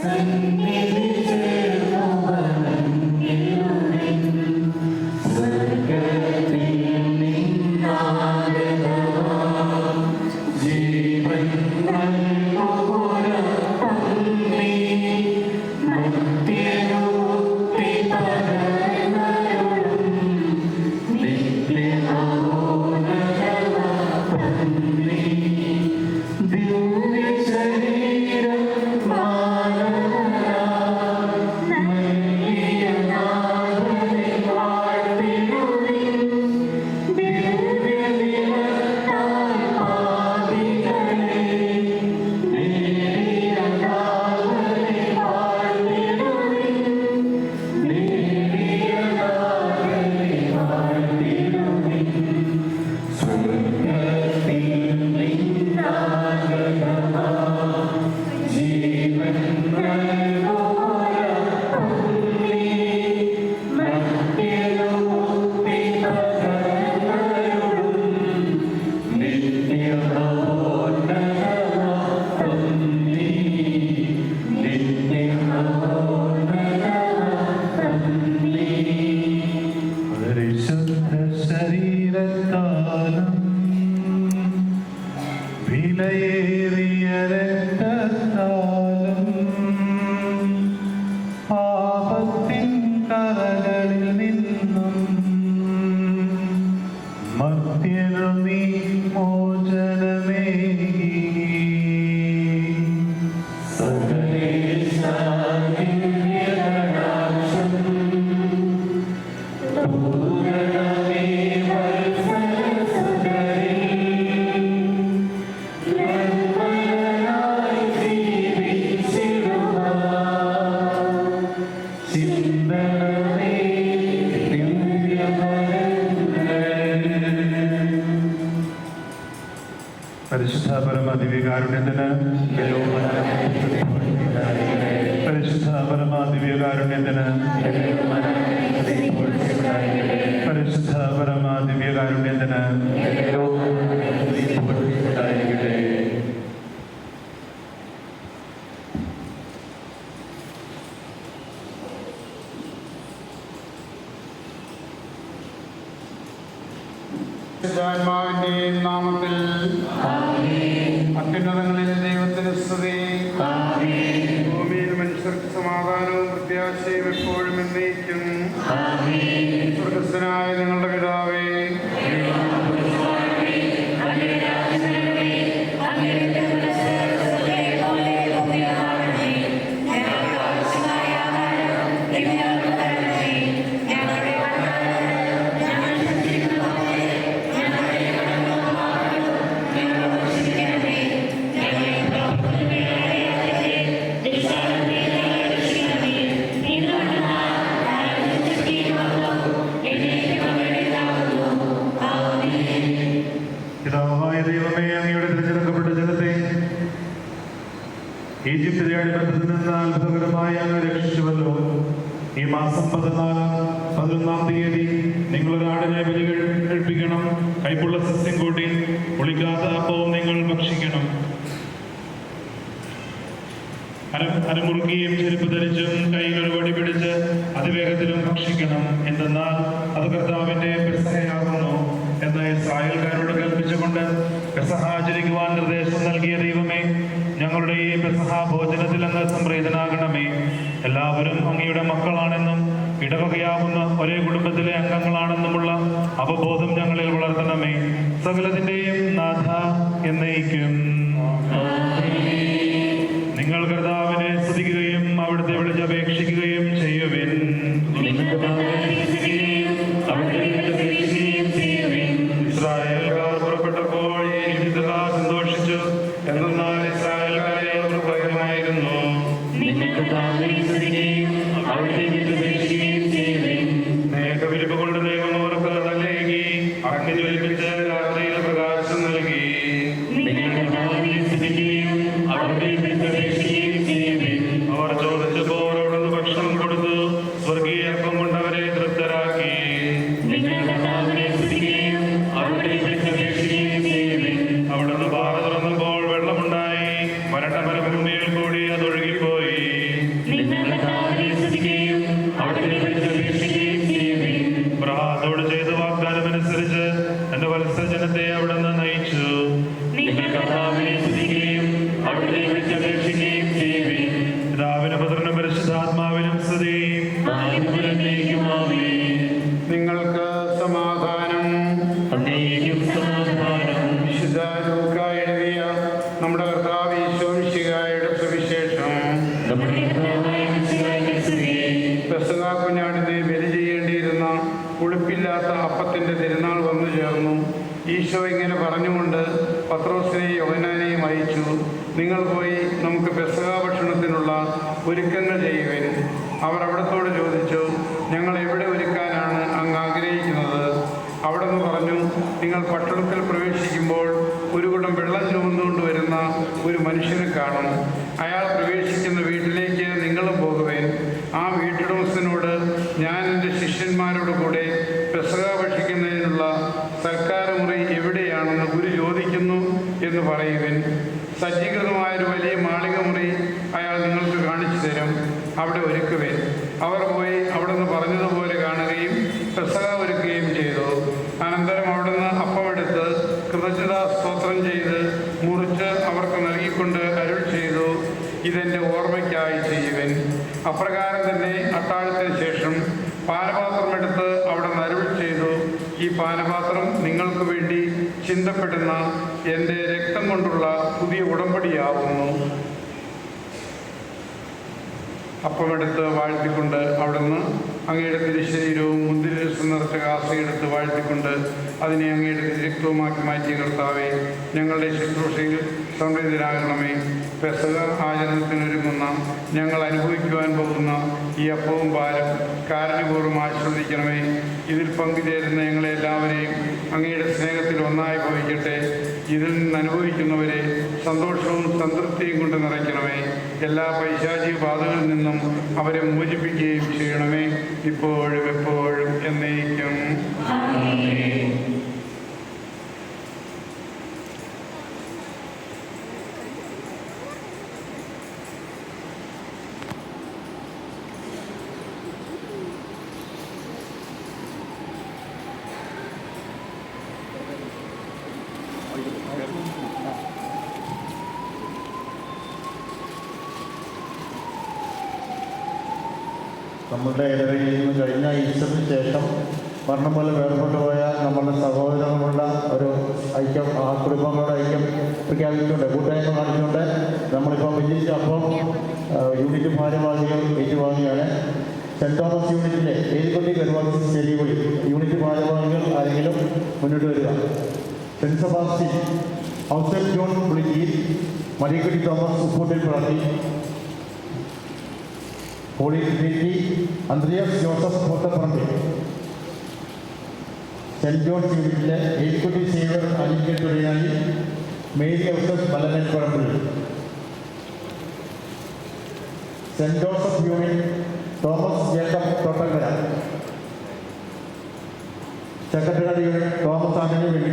Send me to the home and you പരിശുദ്ധാത്മാവിന്റെയും നാമത്തിൽ അത്യുന്നതങ്ങളിൽ ദൈവത്തിന് സ്തുതി. ഭൂമിയിൽ മനുഷ്യർക്ക് സമാധാനവും പ്രത്യാശയും എപ്പോഴും എന്നയിക്കും സ്വർഗസ്ഥനായ നിങ്ങളുടെ പിതാവേ ഈജിപ്തിലെ അടിമത്തിൽ നിന്ന് അത്ഭുതകരമായി അങ്ങ് രക്ഷിച്ചുവല്ലോ. ഈ മാസം പതിനാലാം പതിനൊന്നാം തീയതി നിങ്ങൾ ആടിനെ ബലി കഴിപ്പിക്കണം. കൈപ്പുള്ള സസ്യം കൂട്ടി പുളിക്കാത്ത അപ്പവും നിങ്ങൾ ഭക്ഷിക്കണം. അരം അരമുറുക്കിയും ചെരുപ്പ് ധരിച്ചും കൈകൾ വടി പിടിച്ച് അതിവേഗത്തിലും ഭക്ഷിക്കണം. എന്തെന്നാൽ അത് കർത്താവിന്റെ പെസഹയാകുന്നു. എന്ന് ഇസ്രായേൽക്കാരോട് കൽപ്പിച്ചുകൊണ്ട് പെസഹ ആചരിക്കുവാൻ നിർദ്ദേശം നൽകിയ ദൈവമേ ഞങ്ങളുടെ ഈ പെസഹ ഭോജനത്തിൽ അങ്ങ് സംപ്രീതനാകണമേ. എല്ലാവരും അങ്ങയുടെ മക്കളാണെന്നും ഇടവകയാകുന്ന ഒരേ കുടുംബത്തിലെ അംഗങ്ങളാണെന്നുമുള്ള അവബോധം ഞങ്ങളിൽ വളർത്തണമേ. സകലത്തിന്റെയും നാഥ എന്നയിക്കും darling. ഈശോ ഇങ്ങനെ പറഞ്ഞുകൊണ്ട് പത്രോസിനെയും യോഹനാനെയും അയച്ചു നിങ്ങൾ പോയി നമുക്ക് പെസക ഭക്ഷണത്തിനുള്ള ഒരുക്കങ്ങൾ ചെയ്യുവിൻ. അവർ അവിടത്തോട് ചോദിച്ചു ഞങ്ങൾ എവിടെ ഒരുക്കാനാണ് അങ്ങ് ആഗ്രഹിക്കുന്നത്? അവിടെ നിന്ന് പറഞ്ഞു നിങ്ങൾ പട്ടണത്തിൽ പ്രവേശിക്കുമ്പോൾ ഒരു കൂട്ടം വെള്ളം ചുമന്നുകൊണ്ട് വരുന്ന ഒരു മനുഷ്യനെ കാണും. അയാൾ പ്രവേശിക്കുന്ന വീട്ടിലേക്ക് ഇതെന്റെ ഓർമ്മയ്ക്കായി ജീവൻ അപ്രകാരം തന്നെ അത്താഴത്തിന് ശേഷം പാനപാത്രമെടുത്ത് അവിടെ നരുൾ ചെയ്തു. ഈ പാനപാത്രം നിങ്ങൾക്ക് വേണ്ടി ചിന്തപ്പെടുന്ന എന്റെ രക്തം കൊണ്ടുള്ള പുതിയ ഉടമ്പടിയാവുന്നു. അപ്പമെടുത്ത് വാഴ്ത്തിക്കൊണ്ട് അവിടുന്ന് അങ്ങയുടെ തിരുശരീരവും മുന്തിരി നിറച്ച കാസയെടുത്ത് വാഴ്ത്തിക്കൊണ്ട് അതിനെ അങ്ങയുടെ തിരക്തവുമാക്കി മാറ്റിയ കർത്താവെ ഞങ്ങളുടെ ശുശ്രൂഷയിൽ സംവേദനാകണമേ പെസക ആചരണത്തിനൊരുങ്ങുന്ന ഞങ്ങൾ അനുഭവിക്കുവാൻ പോകുന്ന ഈ അപ്പവും പാലും കാരണപൂർവം ആശ്രദിക്കണമേ ഇതിൽ പങ്കുചേരുന്ന ഞങ്ങളെല്ലാവരെയും അങ്ങയുടെ സ്നേഹത്തിൽ ഒന്നായി ഭവിക്കട്ടെ. ഇതിൽ നിന്ന് അനുഭവിക്കുന്നവരെ സന്തോഷവും സംതൃപ്തിയും കൊണ്ട് നിറയ്ക്കണമേ. എല്ലാ പൈശാചിക ബാധകളിൽ നിന്നും അവരെ മോചിപ്പിക്കുകയും ചെയ്യണമേ. ഇപ്പോഴും എപ്പോഴും എന്നേക്കും. ആമേൻ. നമ്മളുടെ ഇടവകയിൽ നിന്ന് കഴിഞ്ഞ ഈസ്റ്ററിന് ശേഷം മരണം പോലെ വേർപെട്ടു പോയ നമ്മളുടെ സഹോദരങ്ങളുള്ള ഒരു ഐക്യം ആ കുടുംബങ്ങളുടെ ഐക്യം പ്രഖ്യാപിച്ചുകൊണ്ട് കൂട്ടായ്മ കാണിച്ചുകൊണ്ട് നമ്മളിപ്പോൾ വിജയിച്ച അപ്പം യൂണിറ്റ് ഭാരവാഹികൾ ഏറ്റുവാങ്ങിയാണ് സെന്റ് തോമസ് യൂണിറ്റിലെ ഏതുകൊണ്ടി പരിപാടി ചെറിയകുളി യൂണിറ്റ് ഭാരവാഹികൾ ആരെങ്കിലും മുന്നോട്ട് വരിക. Saint Sebastian Ousaph John Pulikki Marikutty Thomas Upputtil പ്രവർത്തി holy trinity അന്ത്രിയസ് Joseph Kottaparambil cent John's യൂണിറ്റിലെ ഏൽക്കുട്ടി സേവർ അലിക്കൽ തൊഴിലാളി മേരി ഔസഫ് ബലനൻ പറമ്പിൽ saint Joseph unit Thomas Jacob Thottankara secretary unit Thomas Antony വേണ്ടി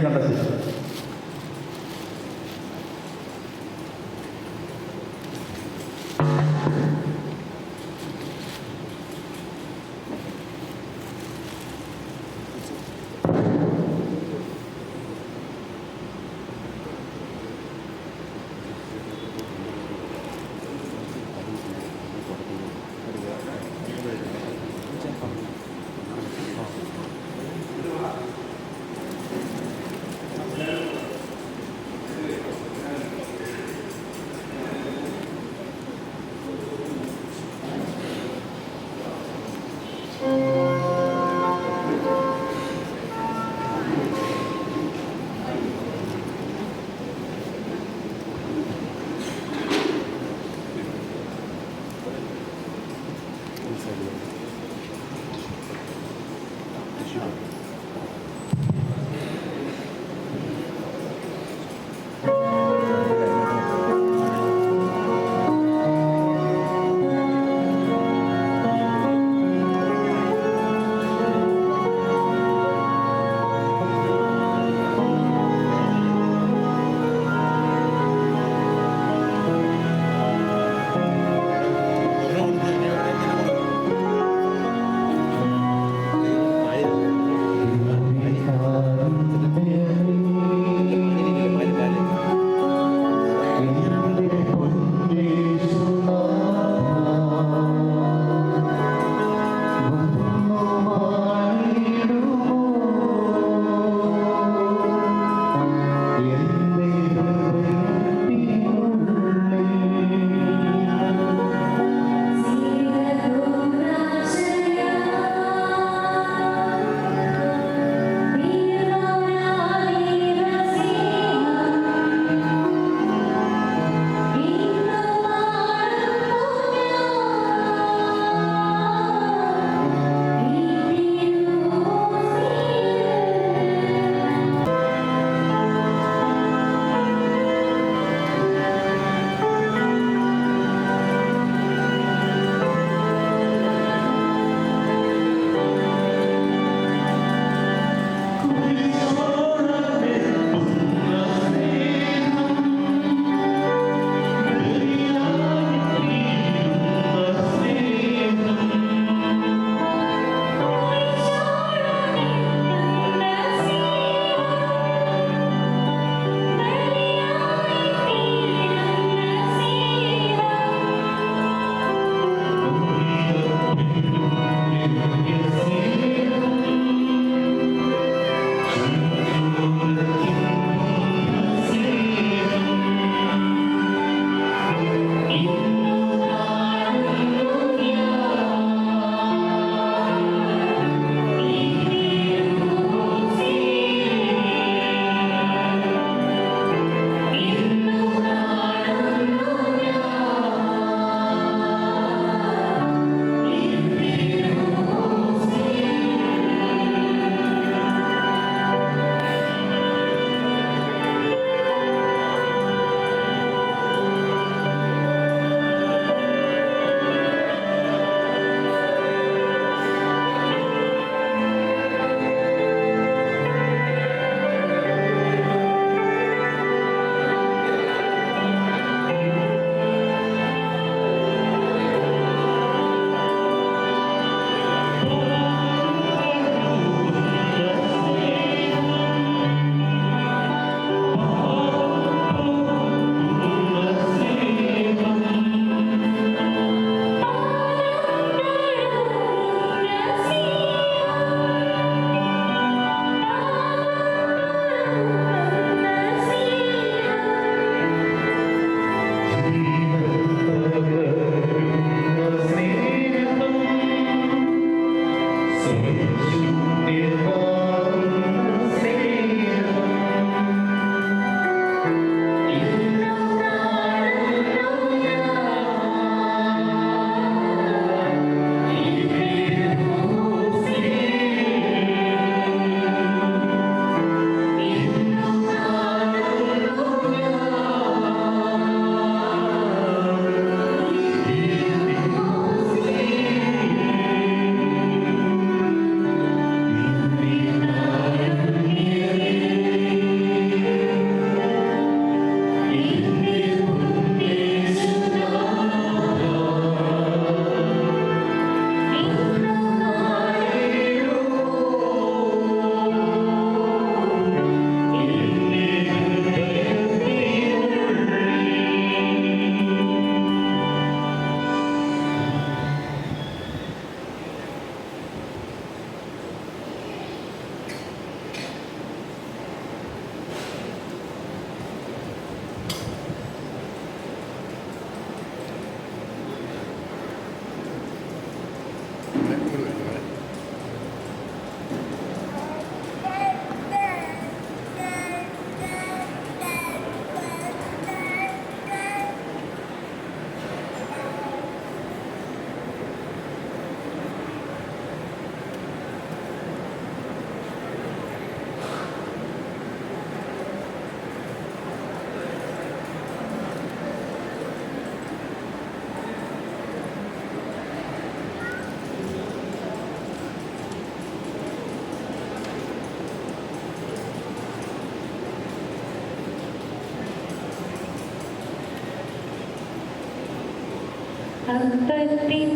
அத்தத்தின்